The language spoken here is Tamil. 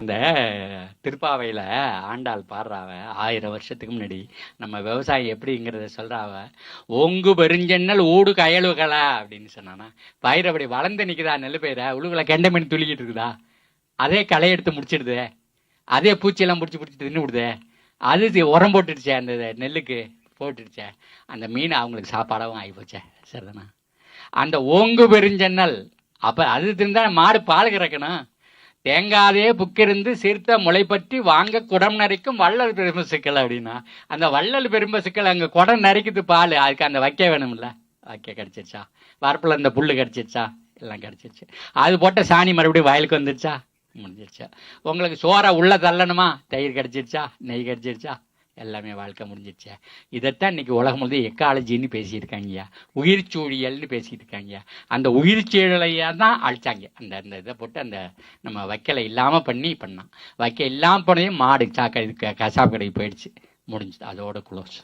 இந்த திருப்பாவையில் ஆண்டாள் பாடுறாவ. ஆயிரம் வருஷத்துக்கு முன்னாடி. நம்ம விவசாயம் எப்படிங்கிறத சொல்றாவ. ஒங்கு பெருஞ்சென்னல் ஊடு கயலுகளா? அப்படின்னு சொன்னானா. பயிர் அப்படி வளர்ந்து நிற்குதா நெல் பயிரை? உழுகுல கெண்டை மணி துளிக்கிட்டு இருக்குதா? அதே களை எடுத்து முடிச்சிடுதே. அதே பூச்சியெல்லாம் பிடிச்சி பிடிச்சி தின்னு விடுதே அது உரம் போட்டுடுச்சே அந்த நெல்லுக்கு போட்டுடுச்சே. அந்த மீன் அவங்களுக்கு சாப்பாடாகவும் ஆகி போச்சே. சரிதானா? அந்த ஓங்கு பெருஞ்சென்னல் அப்போ அது திருந்தா மாடு பால் கறக்கணும் தேங்காதே புக்கிருந்து சீர்த்த முளை பற்றி வாங்க குடம் நரைக்கும் வள்ளல் பெரும்ப சிக்கல் அப்படின்னா. அந்த வள்ளல் பெரும்ப சிக்கல் அங்கே குடம் நரைக்குது பால். அதுக்கு அந்த வைக்க வேணும்ல. வைக்க கிடச்சிருச்சா? வரப்பில் இந்த புல்லு கிடச்சிருச்சா? எல்லாம் கிடச்சிருச்சு. அது போட்ட சாணி மறுபடியும் வயலுக்கு வந்துருச்சா? முடிஞ்சிருச்சா. உங்களுக்கு சோறை உள்ளே தள்ளணுமா? தயிர் கிடச்சிருச்சா? நெய் கிடச்சிருச்சா? எல்லாமே வாழ்க்கை முடிஞ்சிருச்சே. இதைத்தான் இன்னைக்கு உலகம் வந்து எக்காலஜின்னு பேசியிருக்காங்கய்யா. உயிர்ச்சூழியல்னு பேசிட்டு இருக்காங்கய்யா அந்த உயிர்ச்சூழலையா தான் அழிச்சாங்க. அந்த அந்த இதை போட்டு அந்த நம்ம வைக்கலை இல்லாமல் பண்ணி பண்ணான். வைக்க இல்லாமல் போனதையும் மாடு சாக்கடை கசாப்பு கடைக்கு போயிடுச்சு. முடிஞ்சுது. அதோட குளோஸ்